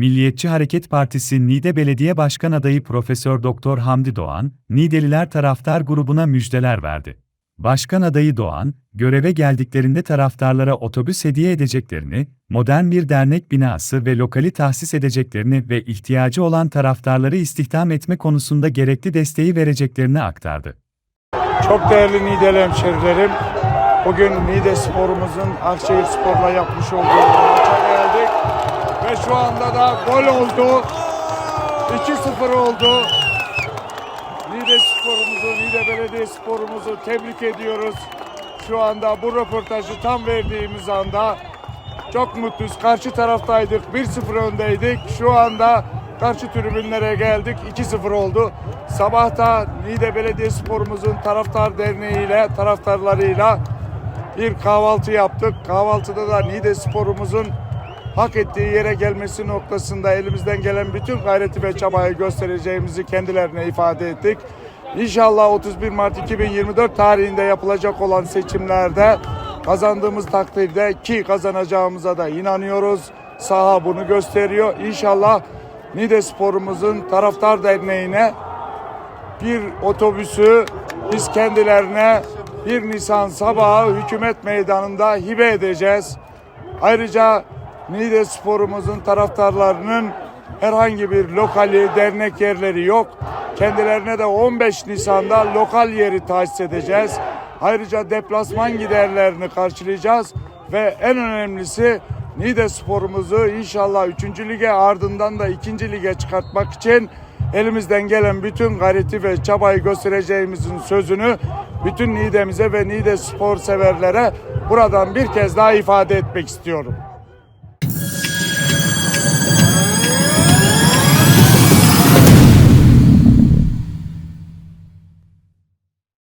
Milliyetçi Hareket Partisi Niğde Belediye Başkan adayı Profesör Doktor Hamdi Doğan, Niğdeliler taraftar grubuna müjdeler verdi. Başkan adayı Doğan, göreve geldiklerinde taraftarlara otobüs hediye edeceklerini, modern bir dernek binası ve lokali tahsis edeceklerini ve ihtiyacı olan taraftarları istihdam etme konusunda gerekli desteği vereceklerini aktardı. Çok değerli Niğdeli hemşerilerim, bugün Niğde sporumuzun Akşehir Spor'la yapmış olduğu maça geldik. Ve şu anda da gol oldu. 2-0 oldu. Niğde sporumuzu, Niğde Belediye sporumuzu tebrik ediyoruz. Şu anda bu röportajı tam verdiğimiz anda çok mutluyuz. Karşı taraftaydık, 1-0 öndeydik. Şu anda karşı tribünlere geldik, 2-0 oldu. Sabahta Niğde Belediye Sporumuzun Taraftar Derneği ile taraftarlarıyla bir kahvaltı yaptık. Kahvaltıda da Niğde Sporumuzun hak ettiği yere gelmesi noktasında elimizden gelen bütün gayreti ve çabayı göstereceğimizi kendilerine ifade ettik. İnşallah 31 Mart 2024 tarihinde yapılacak olan seçimlerde kazandığımız takdirde ki kazanacağımıza da inanıyoruz. Saha bunu gösteriyor. İnşallah Niğde Sporumuzun Taraftar Derneği'ne bir otobüsü biz kendilerine 1 Nisan sabahı hükümet meydanında hibe edeceğiz. Ayrıca Niğde sporumuzun taraftarlarının herhangi bir lokali, dernek yerleri yok. Kendilerine de 15 Nisan'da lokal yeri tahsis edeceğiz. Ayrıca deplasman giderlerini karşılayacağız ve en önemlisi Niğde sporumuzu inşallah 3. lige ardından da 2. lige çıkartmak için elimizden gelen bütün gayreti ve çabayı göstereceğimizin sözünü bütün Niğde'mize ve Niğde spor severlere buradan bir kez daha ifade etmek istiyorum.